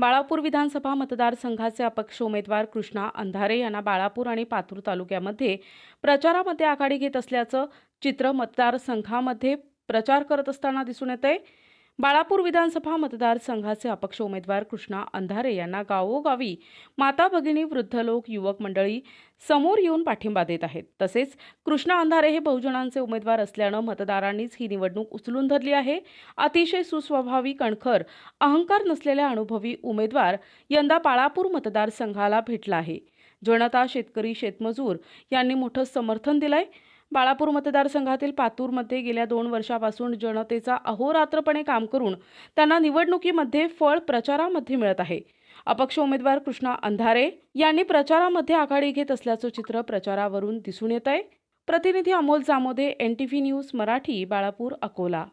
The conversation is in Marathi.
बाळापूर विधानसभा मतदारसंघाचे अपक्ष उमेदवार कृष्णा अंधारे यांना बाळापूर आणि पातूर तालुक्यामध्ये प्रचारामध्ये आघाडी घेत असल्याचं चित्र मतदारसंघामध्ये प्रचार करत असताना दिसून येत आहे बाळापूर विधानसभा मतदारसंघाचे अपक्ष उमेदवार कृष्णा अंधारे यांना गावोगावी माता भगिनी वृद्ध लोक युवक मंडळी समोर येऊन पाठिंबा देत आहेत. तसेच कृष्णा अंधारे हे बहुजनांचे उमेदवार असल्यानं मतदारांनीच ही निवडणूक उचलून धरली आहे. अतिशय सुस्वभावी कणखर अहंकार नसलेल्या अनुभवी उमेदवार यंदा बाळापूर मतदारसंघाला भेटला आहे. जनता शेतकरी शेतमजूर यांनी मोठं समर्थन दिलंय. बाळापूर मतदारसंघातील पातूरमध्ये गेल्या दोन वर्षापासून जनतेचा अहोरात्रपणे काम करून त्यांना निवडणुकीमध्ये फळ प्रचारामध्ये मिळत आहे. अपक्ष उमेदवार कृष्णा अंधारे यांनी प्रचारामध्ये आघाडी घेत असल्याचं चित्र प्रचारावरून दिसून येत आहे. प्रतिनिधी Amol Jamode N T V news Marathi Balapur Akola.